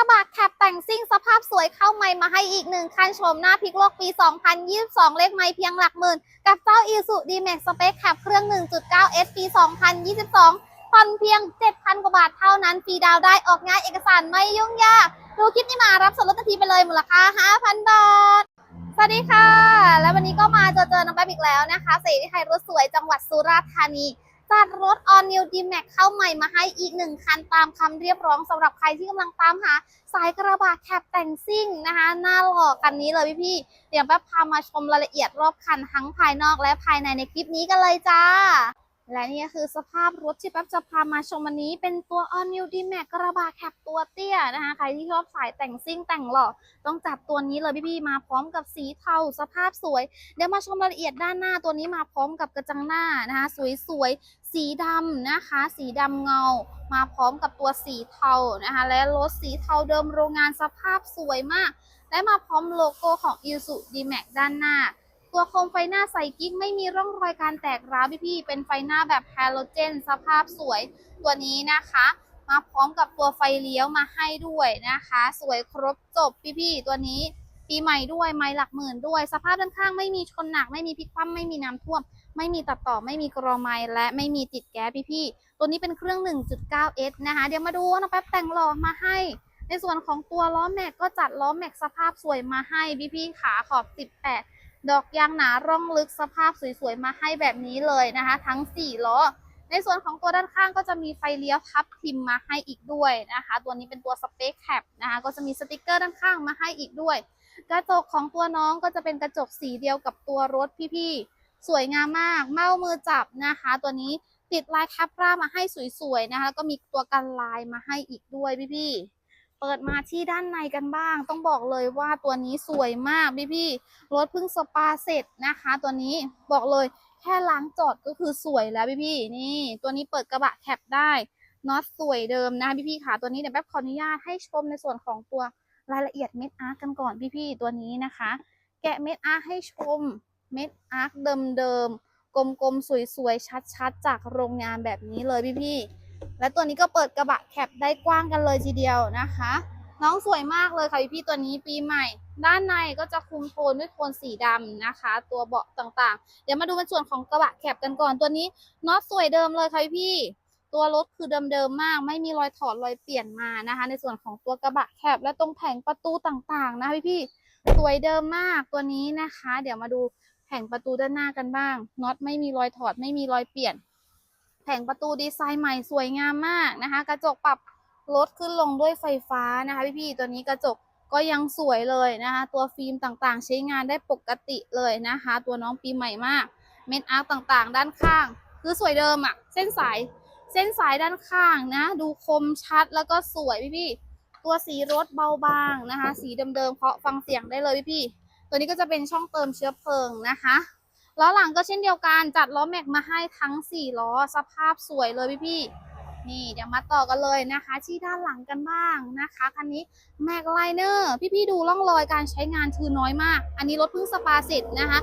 ระบะแคปแต่งซิ่งสภาพสวยเข้าใหม่มาให้อีกหนึ่งคันชมหน้าพลิกโลกปี 2022 เลขไม่เพียงหลักหมื่น กับเจ้า i s u d m a x Spec แคปเครื่อง 1.9 S ปี 2022 ผ่อนเพียง 7,000 กว่าบาทเท่านั้นฟรีดาวได้ออกง่ายเอกสารไม่ยุ่งยาก ดูคลิปนี้มารับส่วนลดทันทีไปเลยมูลค่า 5,000 บาท สวัสดีค่ะ แล้ววันนี้ก็มาเจอเจอน้องแป๊บอีกแล้วนะคะเสรีไทยรถสวยจังหวัดสุราษฎร์ธานี จัดรถ All New D Max เข้าใหม่มาให้อีกหนึ่งคันตามคำเรียบร้องสำหรับใครที่กำลังตามหา สายกระบะแคปแต่งซิ่งนะคะหน้าหล่อกันนี้เลยพี่ๆเดี๋ยวแป๊บพามาชมรายละเอียดรอบคันทั้งภายนอกและภายในในคลิปนี้กันเลยจ้าและนี่ก็คือสภาพรถที่แป๊บจะพามาชมวันนี้เป็นตัว All New D Max กระบะแคปตัวเตี้ยนะคะใครที่ชอบสายแต่งซิ่งแต่งหล่อต้องจัดตัวนี้เลยพี่ๆมาพร้อมกับสีเทาสภาพสวย เดี๋ยวมาชมรายละเอียดด้านหน้าตัวนี้มาพร้อมกับกระจังหน้านะคะ สวยๆ สีดำนะคะ สีดำเงา มาพร้อมกับตัวสีเทานะคะ และรถสีเทาเดิมโรงงานสภาพสวยมาก และมาพร้อมโลโก้ของ i s u D-Max ด้านหน้า ตัวโคมไฟหน้าใสกิ๊กไม่มีร่องรอยการแตกร้าวพี่ๆเป็นไฟหน้าแบบฮาโลเจนสภาพสวยตัวนี้นะคะ มาพร้อมกับตัวไฟเลี้ยวมาให้ด้วยนะคะ สวยครบจบพี่ๆตัวนี้ ปีใหม่ด้วยไม้หลักหมื่นด้วย สภาพด้านข้างไม่มีชนหนัก ไม่มีพลิกคว่ำไม่มีน้ำท่วม ไม่มีตัดต่อไม่มีกรอไม้และไม่มีติดแก๊สพี่ๆตัวนี้เป็นเครื่อง 1.9S นะคะเดี๋ยวมาดูนะแป๊บแต่งหล่อมาให้ ในส่วนของตัวล้อแม็กก็จัดล้อแม็กสภาพสวยมาให้พี่ๆขาขอบ 18 ดอกยางหนาร่องลึกสภาพสวยๆมาให้แบบนี้เลยนะคะ ทั้ง 4 ล้อในส่วนของตัวด้านข้างก็จะมีไฟเลี้ยวพับทิมมาให้อีกด้วยนะคะ ตัวนี้เป็นตัวสเปคแคปนะคะ ก็จะมีสติกเกอร์ด้านข้างมาให้อีกด้วย กระจกของตัวน้องก็จะเป็นกระจกสีเดียวกับตัวรถพี่ๆ สวยงามมาก เมามือจับนะคะ ตัวนี้ติดลายแคปรามาให้สวยๆนะคะแล้วก็มีตัวกันลายมาให้อีกด้วยพี่ๆเปิดมาที่ด้านในกันบ้าง ต้องบอกเลยว่าตัวนี้สวยมากพี่ๆรถเพิ่งสปาเสร็จนะคะ ตัวนี้บอกเลยแค่ล้างจอดก็คือสวยแล้วพี่ๆนี่ ตัวนี้เปิดกระบะแคปได้น็อตสวยเดิมนะพี่ๆค่ะตัวนี้เดี๋ยวแป๊บขออนุญาตให้ชมในส่วนของตัว รายละเอียดเม็ดอาร์กันก่อนพี่ๆตัวนี้นะคะ แกะเม็ดอาร์ให้ชมเม็ดอาร์เดิมๆกลมๆสวยๆชัดๆ จากโรงงานแบบนี้เลยพี่ๆและตัวนี้ก็เปิดกระบะแคปได้กว้างกันเลยทีเดียวนะคะ น้องสวยมากเลยค่ะพี่ๆตัวนี้ปีใหม่ ด้านในก็จะคุมโทนด้วยโทนสีดำนะคะ ตัวเบาะต่างๆ เดี๋ยวมาดูในส่วนของกระบะแคปกันก่อนตัวนี้น็อตสวยเดิมเลยค่ะพี่ๆ ตัวรถคือเดิมๆมาก ไม่มีรอยถอดรอยเปลี่ยนมานะคะ ในส่วนของตัวกระบะแคปและตรงแผงประตูต่างๆนะพี่ๆสวยเดิมมากตัวนี้นะคะ เดี๋ยวมาดูแผงประตูด้านหน้ากันบ้างน็อตไม่มีรอยถอดไม่มีรอยเปลี่ยน แผงประตูดีไซน์ใหม่สวยงามมากนะคะ กระจกปรับรถขึ้นลงด้วยไฟฟ้านะคะพี่ๆตัวนี้กระจกก็ยังสวยเลยนะคะ ตัวฟิล์มต่างๆ ใช้งานได้ปกติเลยนะคะ ตัวน้องปีใหม่มาก เม็ดอาร์ต่างๆ ด้านข้าง คือสวยเดิมอะเส้นสาย เส้นสายด้านข้างนะ ดูคมชัดแล้วก็สวยพี่ๆตัวสีรถเบาบางนะคะ สีเดิมๆเพราะฟังเสียงได้เลยพี่ๆตัวนี้ก็จะเป็นช่องเติมเชื้อเพลิงนะคะล้อหลังก็เช่นเดียวกันจัดล้อแม็กมาให้ทั้ง 4 ล้อสภาพสวยเลยพี่ๆนี่เดี๋ยวมาต่อกันเลยนะคะ ที่ด้านหลังกันบ้างนะคะคันนี้แม็กไลเนอร์พี่ๆดูร่องรอยการใช้งานคือน้อยมาก อันนี้รถเพิ่งสปาเสร็จนะคะ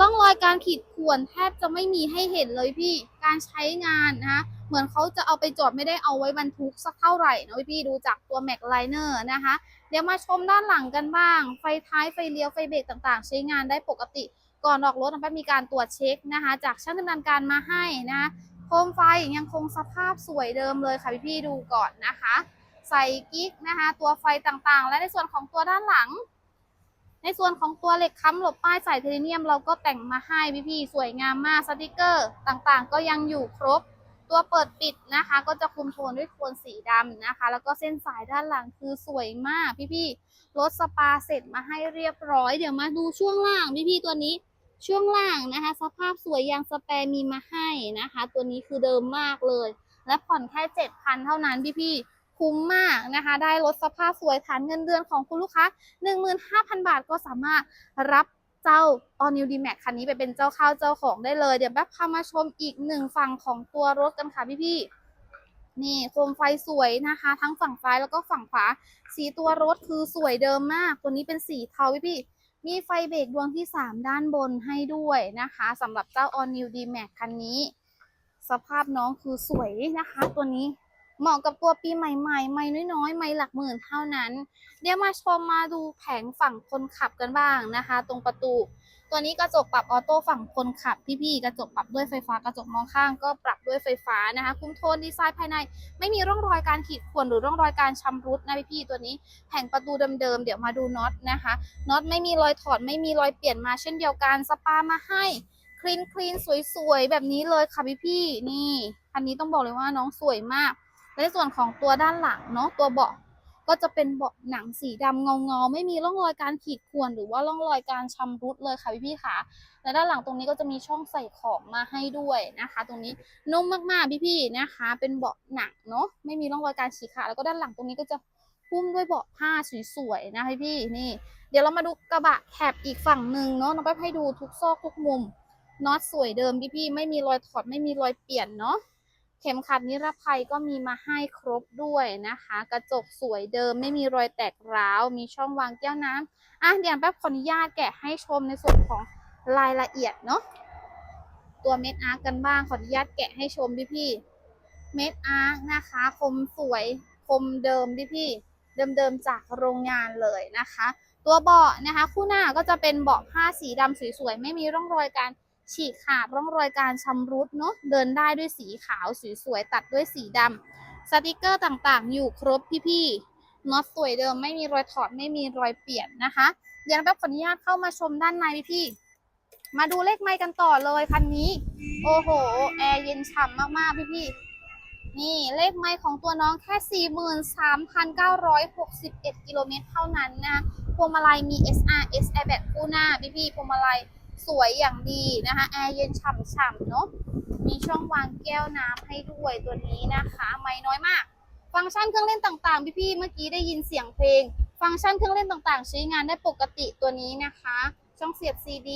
ร่องรอยการขีดข่วนแทบจะไม่มีให้เห็นเลยพี่การใช้งานนะคะเหมือนเขาจะเอาไปจอดไม่ได้เอาไว้บรรทุกสักเท่าไหร่นะพี่ดูจากตัวแม็กไลเนอร์นะคะ เดี๋ยวมาชมด้านหลังกันบ้าง ไฟท้ายไฟเลี้ยวไฟเบรกต่างๆ ใช้งานได้ปกติ ก่อนออกรถนะมีการตรวจเช็คนะคะ จากช่างดำเนินการมาให้นะโคมไฟยังคงสภาพสวยเดิมเลยค่ะพี่ๆดูก่อนนะคะ ใส่กิ๊กนะคะ ตัวไฟต่างๆ และในส่วนของตัวด้านหลัง ในส่วนของตัวเหล็กค้ำหลบป้ายใสเทเนียมเราก็แต่งมาให้พี่ๆสวยงามมากสติกเกอร์ต่างๆ ก็ยังอยู่ครบ ตัวเปิดปิดนะคะ ก็จะคุมโทนด้วยโทนสีดำนะคะ แล้วก็เส้นสายด้านหลังคือสวยมากพี่ๆรถสปาเสร็จมาให้เรียบร้อย เดี๋ยวมาดูช่วงล่างพี่ๆตัวนี้ช่วงล่างนะคะ สภาพสวยยางสแปรมีมาให้นะคะ ตัวนี้คือเดิมมากเลย และผ่อนแค่7,000เท่านั้นพี่ๆ คุ้มมากนะคะ ได้รถสภาพสวยฐานเงินเดือนของคุณลูกค้า 15,000 บาทก็สามารถรับเจ้า All New D-Max คันนี้ไปเป็นเจ้าข้าวเจ้าของได้เลย เดี๋ยวแป๊บพามาชมอีกหนึ่งฝั่งของตัวรถกันค่ะพี่ๆนี่โคมไฟสวยนะคะ ทั้งฝั่งซ้ายแล้วก็ฝั่งขวา สีตัวรถคือสวยเดิมมาก ตัวนี้เป็นสีเทาพี่ๆมีไฟเบรกดวงที่ 3 ด้านบนให้ด้วยนะคะสำหรับเจ้า All New D-Max คันนี้ สภาพน้องคือสวยนะคะ ตัวนี้ เหมาะกับตัวปีใหม่ๆ ไม่น้อยๆ ไม่หลักหมื่นเท่านั้น เดี๋ยวมาชมมาดูแผงฝั่งคนขับกันบ้างนะคะ ตรงประตู ตัวนี้กระจกปรับออโต้ฝั่งคนขับพี่ๆ กระจกปรับด้วยไฟฟ้า กระจกมองข้างก็ปรับด้วยไฟฟ้านะคะ คุ้มโทนดีไซน์ภายใน ไม่มีร่องรอยการขีดข่วนหรือร่องรอยการชำรุดนะพี่ๆ ตัวนี้ แผงประตูเดิมๆ เดี๋ยวมาดูน็อตนะคะ น็อตไม่มีรอยถอด ไม่มีรอยเปลี่ยนมาเช่นเดียวกัน สปามาให้คลีนคลีนสวยๆ แบบนี้เลยค่ะพี่ๆ นี่ อันนี้ต้องบอกเลยว่าน้องสวยมาก ในส่วนของตัวด้านหลังเนาะตัวเบาะก็จะเป็นเบาะหนังสีดำเงาเงาๆไม่มีร่องรอยการขีดข่วนหรือว่าร่องรอยการชำรุดเลยค่ะพี่พี่ๆค่ะและด้านหลังตรงนี้ก็จะมีช่องใส่ของมาให้ด้วยนะคะ ตรงนี้นุ่มมากๆพี่พี่ๆนะคะ เป็นเบาะหนังเนาะไม่มีร่องรอยการฉีกขาดแล้วก็ด้านหลังตรงนี้ก็จะหุ้มด้วยเบาะผ้าสวยๆนะคะพี่นี่ เดี๋ยวเรามาดูกระบะแคบอีกฝั่งหนึ่งเนาะน้องแป๊บให้ดูทุกซอกทุกมุมน็อตสวยเดิมพี่พี่ๆไม่มีรอยถอดไม่มีรอยเปลี่ยนเนาะ เข็มขัดนิรภัยก็มีมาให้ครบด้วยนะคะ กระจกสวยเดิมไม่มีรอยแตกร้าว มีช่องวางแก้วน้ำอะเดี๋ยวแป๊บขออนุญาตแกะให้ชมในส่วนของรายละเอียดเนาะตัวเม็ดอาร์กันบ้างขออนุญาตแกะให้ชมพี่พี่เม็ดอาร์กนะคะ คมสวยคมเดิมพี่พี่เดิมๆจากโรงงานเลยนะคะ ตัวเบาะนะคะ คู่หน้าก็จะเป็นเบาะผ้าสีดำสวยๆไม่มีร่องรอยการ ฉีกขาดร่องรอยการชำรุดเนาะเดินได้ด้วยสีขาวสวยๆตัดด้วยสีดำสติกเกอร์ต่างๆ อยู่ครบพี่ๆน็อตสวยเดิมไม่มีรอยถอดไม่มีรอยเปลี่ยนนะคะ เดี๋ยวแป๊บขออนุญาตเข้ามาชมด้านในพี่ๆมาดูเลขไมค์กันต่อเลยคันนี้ โอ้โห แอร์เย็นฉ่ำมากๆพี่ๆนี่เลขไมค์ของตัวน้องแค่ 43,961 กิโลเมตรเท่านั้นนะ พวงมาลัยมี SRS Airbag คู่หน้า พี่ๆพวงมาลัย สวยอย่างดีนะคะแอร์เย็นฉ่ำๆเนาะมีช่องวางแก้วน้ำให้ด้วยตัวนี้นะคะ ไม่น้อยมาก ฟังก์ชันเครื่องเล่นต่างๆ พี่ๆเมื่อกี้ได้ยินเสียงเพลง ฟังก์ชันเครื่องเล่นต่างๆ ใช้งานได้ปกติตัวนี้นะคะ ช่องเสียบ CD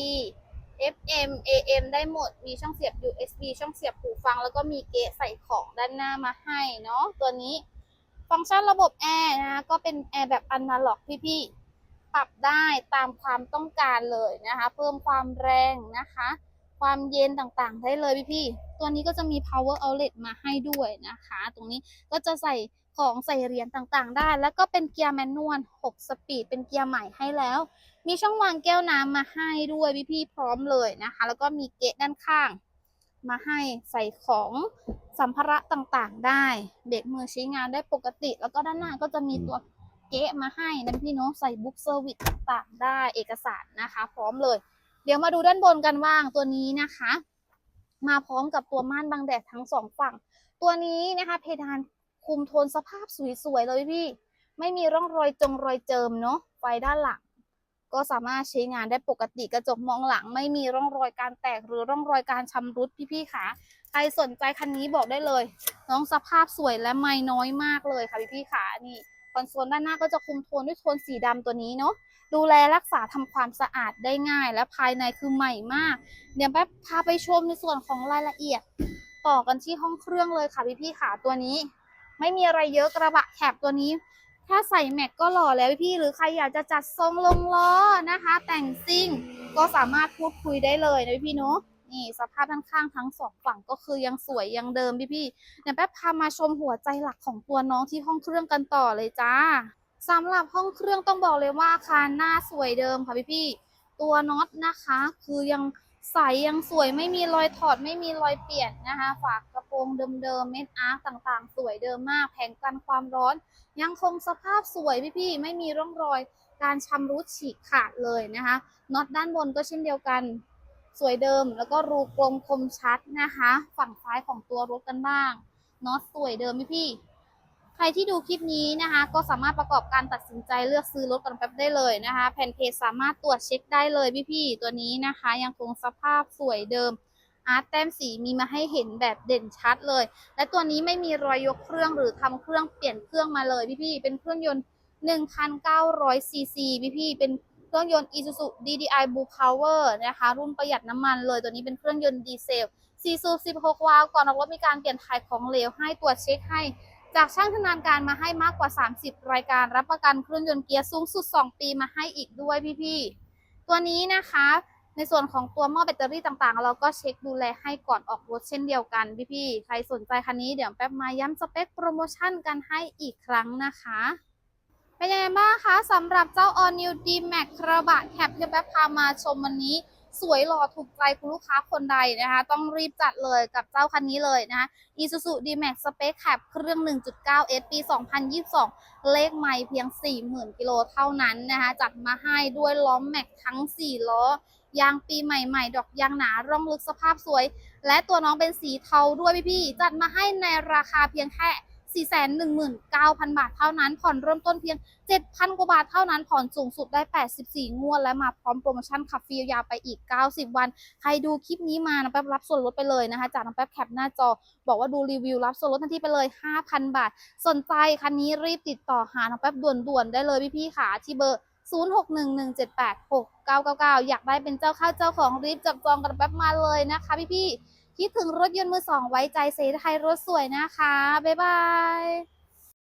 FM AM ได้หมด มีช่องเสียบ USB ช่องเสียบหูฟัง แล้วก็มีเกะใส่ของด้านหน้ามาให้เนาะตัวนี้ ฟังก์ชันระบบแอร์นะคะก็เป็นแอร์แบบอนาล็อกพี่ๆ ปรับได้ตามความต้องการเลยนะคะ เพิ่มความแรงนะคะ ความเย็นต่างๆ ได้เลยพี่ๆตัวนี้ก็จะมี power outlet มาให้ด้วยนะคะ ตรงนี้ก็จะใส่ของใส่เหรียญต่างๆ ได้ แล้วก็เป็นเกียร์แมนนวล 6 สปีด เป็นเกียร์ใหม่ให้แล้ว มีช่องวางแก้วน้ำมาให้ด้วยพี่ๆพร้อมเลยนะคะ แล้วก็มีเกะด้านข้าง มาให้ใส่ของสัมภาระต่างๆ ได้ เบรกมือใช้งานได้ปกติ แล้วก็ด้านหน้าก็จะมีตัว เกะมาให้นะพี่เนาะใส่บุ๊กเซอร์วิสต่างได้เอกสารนะคะ พร้อมเลย เดี๋ยวมาดูด้านบนกันว่างตัวนี้นะคะ มาพร้อมกับตัวม่านบังแดดทั้งสองฝั่ง ตัวนี้นะคะเพดานคุมโทนสภาพสวยๆเลยพี่ ไม่มีร่องรอยจงรอยเจิมเนาะไฟด้านหลัง ก็สามารถใช้งานได้ปกติกระจกมองหลัง ไม่มีร่องรอยการแตกหรือร่องรอยการชำรุดพี่ๆค่ะใครสนใจคันนี้บอกได้เลย น้องสภาพสวยและไม่น้อยมากเลยค่ะพี่ๆค่ะนี่ อนโซลด้านหน้าก็จะคุมโทนด้วยโทนสีดำตัวนี้เนาะดูแลรักษาทำความสะอาดได้ง่าย และภายในคือใหม่มาก เดี๋ยวแป๊บพาไปชมในส่วนของรายละเอียด ต่อกันที่ห้องเครื่องเลยค่ะพี่พี่ขาตัวนี้ ไม่มีอะไรเยอะกระบะแคบตัวนี้ ถ้าใส่แม็กก็หล่อแล้วพี่หรือใครอยากจะจัดทรงลงล้อนะคะ แต่งซิ่งก็สามารถพูดคุยได้เลยนะพี่เนาะ นี่สภาพด้านข้างทั้งสองฝั่งก็คือยังสวยยังเดิมพี่พี่เดี๋ยวแป๊บพามาชมหัวใจหลักของตัวน้องที่ห้องเครื่องกันต่อเลยจ้าสำหรับห้องเครื่องต้องบอกเลยว่าอาคารหน้าสวยเดิมค่ะพี่พี่ตัวน็อตนะคะ คือยังใสยังสวยไม่มีรอยถอดไม่มีรอยเปลี่ยนนะคะ ฝากกระโปรงเดิมๆเม็ดอาร์คต่างๆ สวยเดิมมาก แผงกันความร้อน ยังคงสภาพสวยพี่พี่ๆไม่มีร่องรอยการชำรุดฉีกขาดเลยนะคะน็อตด้านบนก็เช่นเดียวกัน สวยเดิมแล้วก็รูกลมคมชัดนะคะ ฝั่งซ้ายของตัวรถกันบ้างน็อตสวยเดิมพี่พี่ใครที่ดูคลิปนี้นะคะ ก็สามารถประกอบการตัดสินใจเลือกซื้อรถกันแป๊บได้เลยนะคะ แผ่นเพจสามารถตรวจเช็คได้เลยพี่ๆตัวนี้นะคะ ยังคงสภาพสวยเดิมอาร์ตแต้มสีมีมาให้เห็นแบบเด่นชัดเลย และตัวนี้ไม่มีรอยยกเครื่องหรือทำเครื่องเปลี่ยนเครื่องมาเลยพี่ๆเป็นเครื่องยนต์1,900ซีซีพี่ๆเป็น เครื่องยนต์ Isuzu DDI Blue Power นะคะ รุ่นประหยัดน้ำมันเลย ตัวนี้เป็นเครื่องยนต์ดีเซล4สูบ16 วาล์วก่อนออกรถมีการเปลี่ยนถ่ายของเหลวให้ตรวจเช็คให้ จากช่างชำนาญการมาให้มากกว่า 30 รายการ รับประกันเครื่องยนต์เกียร์สูงสุด 2 ปีมาให้อีกด้วยพี่ๆ ตัวนี้นะคะ ในส่วนของตัวหม้อแบตเตอรี่ต่างๆ เราก็เช็คดูแลให้ก่อนออกรถเช่นเดียวกันพี่ๆ ใครสนใจคันนี้เดี๋ยวแป๊บมาย้ำสเปคโปรโมชั่นกันให้อีกครั้งนะคะ เป็นยังไงบ้างคะสำหรับเจ้า All New D Max กระบะแคปที่แป๊บพามาชมวันนี้ สวยหล่อถูกใจคุณลูกค้าคนใดนะคะ ต้องรีบจัดเลยกับเจ้าคันนี้เลยนะคะ Isuzu D-Max Space Cab เครื่อง 1.9S ปี 2022 เลขไม่เพียง 40,000 กิโลเท่านั้นนะคะ จัดมาให้ด้วยล้อมแม็กทั้ง 4 ล้อยางปีใหม่ๆ ดอกยางหนาร่องลึกสภาพสวย และตัวน้องเป็นสีเทาด้วยพี่ๆจัดมาให้ในราคาเพียงแค่ 419,000 บาทเท่านั้น ผ่อนเริ่มต้นเพียง 7,000 กว่าบาทเท่านั้น ผ่อนสูงสุดได้ 84 งวด และมาพร้อมโปรโมชั่นขับฟรียาวไปอีก 90 วัน ใครดูคลิปนี้มาน้องแป๊บรับส่วนลดไปเลยนะคะ จากน้องแป๊บแคปหน้าจอ บอกว่าดูรีวิวรับส่วนลดทันทีไปเลย 5,000 บาท สนใจคันนี้รีบติดต่อหาน้องแป๊บด่วนๆได้เลยพี่ๆค่ะที่เบอร์0611786999 อยากได้เป็นเจ้าข้าเจ้าของรีบจับจองกันแป๊บมาเลยนะคะพี่ๆ คิดถึงรถยนต์มือสองไว้ใจเซไทยรถสวยนะคะ บ๊ายบาย